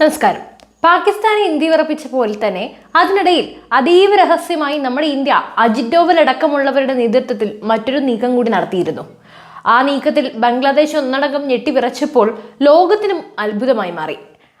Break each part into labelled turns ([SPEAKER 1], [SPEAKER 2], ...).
[SPEAKER 1] നമസ്കാരം. പാകിസ്ഥാനെ ഇന്ത്യ ഉറപ്പിച്ച പോലെ തന്നെ അതിനിടയിൽ അതീവ രഹസ്യമായി നമ്മുടെ ഇന്ത്യ അജിത് ഡോവൽ അടക്കമുള്ളവരുടെ നേതൃത്വത്തിൽ മറ്റൊരു നീക്കം കൂടി നടത്തിയിരുന്നു. ആ നീക്കത്തിൽ ബംഗ്ലാദേശ് ഒന്നടങ്കം ഞെട്ടിവിറച്ചപ്പോൾ ലോകത്തിനും അത്ഭുതമായി മാറി.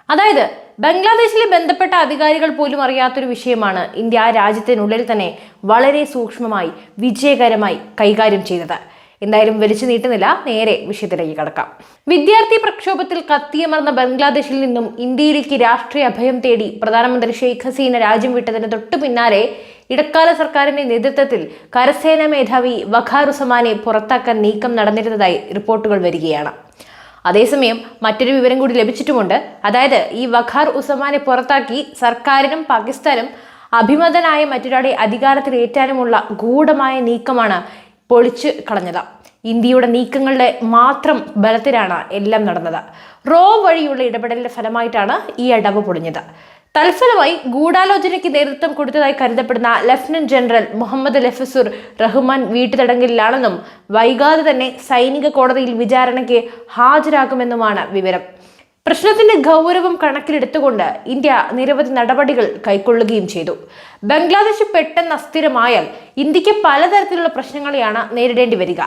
[SPEAKER 1] അതായത് ബംഗ്ലാദേശിലെ ബന്ധപ്പെട്ട അധികാരികൾ പോലും അറിയാത്തൊരു വിഷയമാണ് ഇന്ത്യ രാജ്യത്തിനുള്ളിൽ തന്നെ വളരെ സൂക്ഷ്മമായി വിജയകരമായി കൈകാര്യം ചെയ്തത്. എന്തായാലും വലിച്ചു നീട്ടുന്നില്ല. നേരെ വിഷയത്തിലേക്ക് കടക്കാം. വിദ്യാർത്ഥി പ്രക്ഷോഭത്തിൽ കത്തിയമർന്ന ബംഗ്ലാദേശിൽ നിന്നും ഇന്ത്യയിലേക്ക് രാഷ്ട്രീയ അഭയം തേടി പ്രധാനമന്ത്രി ഷെയ്ഖ് ഹസീന രാജ്യം വിട്ടതിന് തൊട്ടു പിന്നാലെ ഇടക്കാല സർക്കാരിന്റെ നേതൃത്വത്തിൽ കരസേനാ മേധാവി വഖാറുസമാനെ പുറത്താക്കാൻ നീക്കം നടന്നിരുന്നതായി റിപ്പോർട്ടുകൾ വരികയാണ്. അതേസമയം മറ്റൊരു വിവരം കൂടി ലഭിച്ചിട്ടുമുണ്ട്. അതായത് ഈ വഖാർ ഉസമാനെ പുറത്താക്കി സർക്കാരിനും പാകിസ്ഥാനും അഭിമതനായ മറ്റൊരാളെ അധികാരത്തിലേറ്റാനുമുള്ള ഗൂഢമായ നീക്കമാണ് പൊളിച്ചു കളഞ്ഞത്. ഇന്ത്യയുടെ നീക്കങ്ങളുടെ മാത്രം ബലത്തിലാണ് എല്ലാം നടന്നത്. റോ വഴിയുള്ള ഇടപെടലിന്റെ ഫലമായിട്ടാണ് ഈ അടവ് പൊളിഞ്ഞത്. തൽഫലമായി ഗൂഢാലോചനയ്ക്ക് നേതൃത്വം കൊടുത്തതായി കരുതപ്പെടുന്ന ലഫ്റ്റനന്റ് ജനറൽ മുഹമ്മദ് ലഫസുർ റഹ്മാൻ വീട്ടുതടങ്കലിലാണെന്നും വൈകാതെ തന്നെ സൈനിക കോടതിയിൽ വിചാരണയ്ക്ക് ഹാജരാകുമെന്നുമാണ് വിവരം. പ്രശ്നത്തിന്റെ ഗൗരവം കണക്കിലെടുത്തുകൊണ്ട് ഇന്ത്യ നിരവധി നടപടികൾ കൈക്കൊള്ളുകയും ചെയ്തു. ബംഗ്ലാദേശ് പെട്ടെന്ന് അസ്ഥിരമായാൽ ഇന്ത്യയ്ക്ക് പലതരത്തിലുള്ള പ്രശ്നങ്ങളെയാണ് നേരിടേണ്ടി വരിക.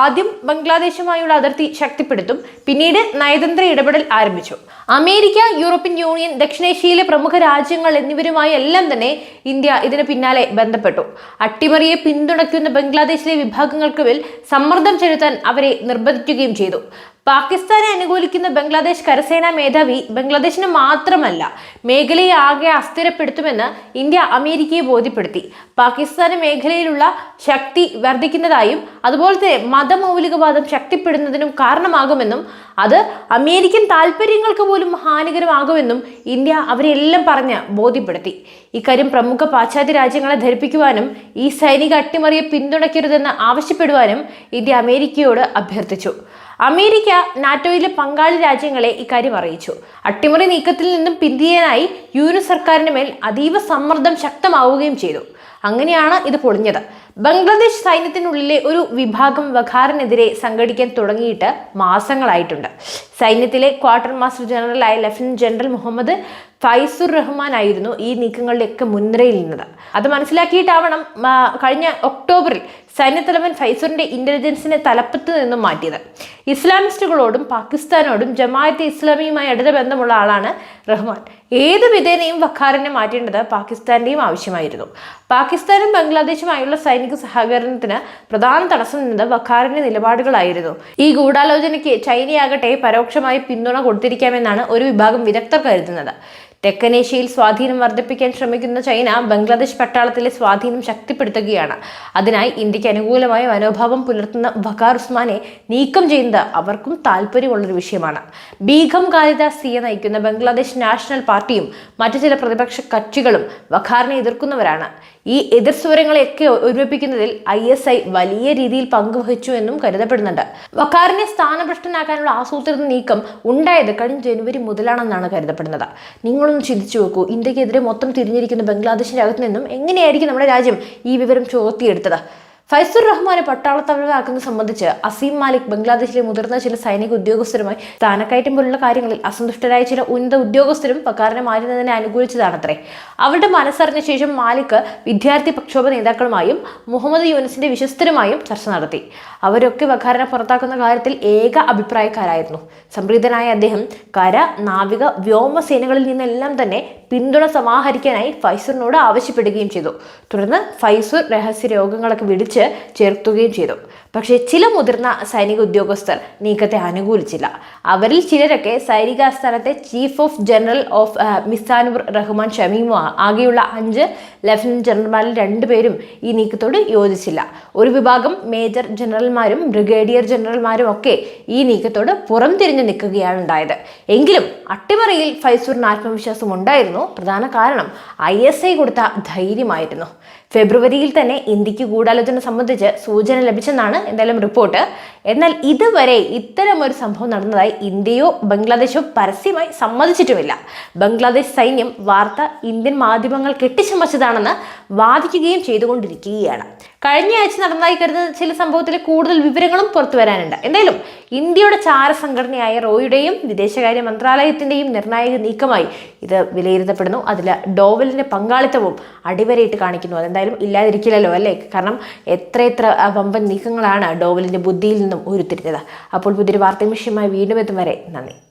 [SPEAKER 1] ആദ്യം ബംഗ്ലാദേശുമായുള്ള അതിർത്തി ശക്തിപ്പെടുത്തും പിന്നീട് നയതന്ത്ര ഇടപെടൽ ആരംഭിച്ചു. അമേരിക്ക യൂറോപ്യൻ യൂണിയൻ ദക്ഷിണേഷ്യയിലെ പ്രമുഖ രാജ്യങ്ങൾ എന്നിവരുമായി എല്ലാം തന്നെ ഇന്ത്യ ഇതിന് പിന്നാലെ ബന്ധപ്പെട്ടു. അട്ടിമറിയെ പിന്തുണയ്ക്കുന്ന ബംഗ്ലാദേശിലെ വിഭാഗങ്ങൾക്ക് മേൽ സമ്മർദ്ദം ചെലുത്താൻ അവരെ നിർബന്ധിക്കുകയും ചെയ്തു. പാകിസ്ഥാനെ അനുകൂലിക്കുന്ന ബംഗ്ലാദേശ് കരസേനാ മേധാവി ബംഗ്ലാദേശിന് മാത്രമല്ല മേഖലയെ ആകെ അസ്ഥിരപ്പെടുത്തുമെന്ന് ഇന്ത്യ അമേരിക്കയെ ബോധ്യപ്പെടുത്തി. പാകിസ്ഥാന് മേഖലയിലുള്ള ശക്തി വർദ്ധിക്കുന്നതായും അതുപോലെ തന്നെ മതമൗലികവാദം ശക്തിപ്പെടുന്നതിനും കാരണമാകുമെന്നും അത് അമേരിക്കൻ താല്പര്യങ്ങൾക്ക് പോലും ഹാനികരമാകുമെന്നും ഇന്ത്യ അവരെല്ലാം പറഞ്ഞ് ബോധ്യപ്പെടുത്തി. ഇക്കാര്യം പ്രമുഖ പാശ്ചാത്യ രാജ്യങ്ങളെ ധരിപ്പിക്കുവാനും ഈ സൈനിക അട്ടിമറിയെ പിന്തുണയ്ക്കരുതെന്ന് ആവശ്യപ്പെടുവാനും ഇന്ത്യ അമേരിക്കയോട് അഭ്യർത്ഥിച്ചു. അമേരിക്ക നാറ്റോയിലെ പങ്കാളി രാജ്യങ്ങളെ ഇക്കാര്യം അറിയിച്ചു. അട്ടിമറി നീക്കത്തിൽ നിന്നും പിന്തിയനായി യു എൻ സർക്കാരിന് മേൽ അതീവ സമ്മർദ്ദം ശക്തമാവുകയും ചെയ്തു. അങ്ങനെയാണ് ഇത് പൊളിഞ്ഞത്. ബംഗ്ലാദേശ് സൈന്യത്തിനുള്ളിലെ ഒരു വിഭാഗം വഖാറിനെതിരെ സംഘടിക്കാൻ തുടങ്ങിയിട്ട് മാസങ്ങളായിട്ടുണ്ട്. സൈന്യത്തിലെ ക്വാർട്ടർ മാസ്റ്റർ ജനറലായ ലഫ്റ്റനന്റ് ജനറൽ മുഹമ്മദ് ഫൈസുർ റഹ്മാൻ ആയിരുന്നു ഈ നീക്കങ്ങളിലൊക്കെ മുൻനിരയിൽ നിന്നത്. അത് മനസ്സിലാക്കിയിട്ടാവണം കഴിഞ്ഞ ഒക്ടോബറിൽ സൈന്യത്തലവൻ ഫൈസുറിന്റെ ഇന്റലിജൻസിനെ തലപ്പത്ത് നിന്നും മാറ്റിയത്. ഇസ്ലാമിസ്റ്റുകളോടും പാകിസ്ഥാനോടും ജമാഅത്തെ ഇസ്ലാമിയുമായി അടുത്ത ബന്ധമുള്ള ആളാണ് റഹ്മാൻ. ഏത് വിധേനയും വഖാറിനെ മാറ്റേണ്ടത് പാകിസ്ഥാന്റെയും ആവശ്യമായിരുന്നു. പാകിസ്ഥാനും ബംഗ്ലാദേശുമായുള്ള സൈനിക സഹകരണത്തിന് പ്രധാന തടസ്സം നിന്നത് വഖാറിന്റെ നിലപാടുകളായിരുന്നു. ഈ ഗൂഢാലോചനയ്ക്ക് ചൈനയാകട്ടെ പരോക്ഷമായി പിന്തുണ കൊടുത്തിരിക്കാമെന്നാണ് ഒരു വിഭാഗം വിദഗ്ധർ കരുതുന്നത്. തെക്കനേഷ്യയിൽ സ്വാധീനം വർദ്ധിപ്പിക്കാൻ ശ്രമിക്കുന്ന ചൈന ബംഗ്ലാദേശ് പട്ടാളത്തിലെ സ്വാധീനം ശക്തിപ്പെടുത്തുകയാണ്. അതിനായി ഇന്ത്യയ്ക്ക് അനുകൂലമായ മനോഭാവം പുലർത്തുന്ന വഖാർ ഉസ്മാനെ നീക്കം ചെയ്യുന്നത് അവർക്കും താല്പര്യമുള്ളൊരു വിഷയമാണ്. ബീഗം കാലിദാസ് സിയെ നയിക്കുന്ന ബംഗ്ലാദേശ് നാഷണൽ പാർട്ടിയും മറ്റു ചില പ്രതിപക്ഷ കക്ഷികളും വഖാറിനെ എതിർക്കുന്നവരാണ്. ഈ എതിർ സ്വരങ്ങളെയൊക്കെ ഒരുമിപ്പിക്കുന്നതിൽ ഐ എസ് ഐ വലിയ രീതിയിൽ പങ്കുവഹിച്ചു എന്നും കരുതപ്പെടുന്നുണ്ട്. വഖാറിനെ സ്ഥാനഭ്രഷ്ടനാക്കാനുള്ള ആസൂത്രിത നീക്കം ഉണ്ടായത് കഴിഞ്ഞ ജനുവരി മുതലാണെന്നാണ് കരുതപ്പെടുന്നത്. നിങ്ങളൊന്ന് ചിന്തിച്ചു നോക്കൂ. ഇന്ത്യക്കെതിരെ മൊത്തം തിരിഞ്ഞിരിക്കുന്ന ബംഗ്ലാദേശിന്റെ അകത്തു നിന്നും എങ്ങനെയായിരിക്കും നമ്മുടെ രാജ്യം ഈ വിവരം ചോർത്തിയെടുത്തത്? ഫൈസുർ റഹ്മാനെ പട്ടാളത്തലവനാക്കുന്നത് സംബന്ധിച്ച് അസീം മാലിക് ബംഗ്ലാദേശിലെ മുതിർന്ന ചില സൈനിക ഉദ്യോഗസ്ഥരുമായി സ്ഥാനക്കയറ്റം പോലുള്ള കാര്യങ്ങളിൽ അസന്തുഷ്ടരായ ചില ഉന്നത ഉദ്യോഗസ്ഥരും പക്കാരനെ മാറ്റുന്നതിനെ അനുകൂലിച്ചതാണത്രേ. അവരുടെ മനസ്സറിഞ്ഞ ശേഷം മാലിക് വിദ്യാർത്ഥി പ്രക്ഷോഭ നേതാക്കളുമായും മുഹമ്മദ് യൂനസിന്റെ വിശ്വസ്തരുമായും ചർച്ച നടത്തി. അവരൊക്കെ വഖാരനെ പുറത്താക്കുന്ന കാര്യത്തിൽ ഏക അഭിപ്രായക്കാരായിരുന്നു. സംപ്രീതനായ അദ്ദേഹം കര നാവിക വ്യോമസേനകളിൽ നിന്നെല്ലാം തന്നെ പിന്തുണ സമാഹരിക്കാനായി ഫൈസറിനോട് ആവശ്യപ്പെടുകയും ചെയ്തു. തുടർന്ന് ഫൈസൂർ രഹസ്യ രോഗങ്ങളൊക്കെ വിളിച്ച് ചേർത്തുകയും ചെയ്തു. പക്ഷേ ചില മുതിർന്ന സൈനിക ഉദ്യോഗസ്ഥർ നീക്കത്തെ അനുകൂലിച്ചില്ല. അവരിൽ ചിലരൊക്കെ സൈനിക ആസ്ഥാനത്തെ chief of general of Mizanur Rahman Shamim ആകെയുള്ള അഞ്ച് ലഫ്റ്റനന്റ് ജനറൽമാരിൽ രണ്ടുപേരും ഈ നീക്കത്തോട് യോജിച്ചില്ല. ഒരു വിഭാഗം മേജർ ജനറൽമാരും ബ്രിഗേഡിയർ ജനറൽമാരും ഒക്കെ ഈ നീക്കത്തോട് പുറം തിരിഞ്ഞു നിൽക്കുകയാണ് ഉണ്ടായത് എങ്കിലും അട്ടിമറിയിൽ ഫൈസൂറിന് ആത്മവിശ്വാസം ഉണ്ടായിരുന്നു. പ്രധാന കാരണം ഐ എസ് ഐ കൊടുത്ത ധൈര്യമായിരുന്നു. ഫെബ്രുവരിയിൽ തന്നെ ഇന്ത്യയ്ക്ക് ഗൂഢാലോചന സംബന്ധിച്ച് സൂചന ലഭിച്ചെന്നാണ് എന്തായാലും റിപ്പോർട്ട് എന്നാൽ ഇതുവരെ ഇത്തരം ഒരു സംഭവം നടന്നതായി ഇന്ത്യയോ ബംഗ്ലാദേശോ പരസ്യമായി സമ്മതിച്ചിട്ടുമില്ല. ബംഗ്ലാദേശ് സൈന്യം വാർത്ത ഇന്ത്യൻ മാധ്യമങ്ങൾ കെട്ടിച്ചമച്ചതാണെന്ന് വാദിക്കുകയും ചെയ്തുകൊണ്ടിരിക്കുകയാണ്. കഴിഞ്ഞ ആഴ്ച നടന്നതായി കരുതുന്ന ചില സംഭവത്തിൽ കൂടുതൽ വിവരങ്ങളും പുറത്തു വരാനുണ്ട്. എന്തായാലും ഇന്ത്യയുടെ ചാര സംഘടനയായ റോയുടെയും വിദേശകാര്യ മന്ത്രാലയത്തിന്റെയും നിർണായക നീക്കമായി ഇത് വിലയിരുത്തപ്പെടുന്നു. അതിൽ ഡോവലിന്റെ പങ്കാളിത്തവും അടിവരയിട്ട് കാണിക്കുന്നു. അതെന്തായാലും ഇല്ലാതിരിക്കില്ലല്ലോ അല്ലേ? കാരണം എത്ര എത്ര വമ്പൻ നീക്കങ്ങളാണ് ഡോവലിന്റെ ബുദ്ധിയിൽ നിന്നും ഉരുത്തിരിഞ്ഞത്. അപ്പോൾ പുതിയൊരു വാർത്തയും വിഷയമായി വീണ്ടും എത്തും വരെ നന്ദി.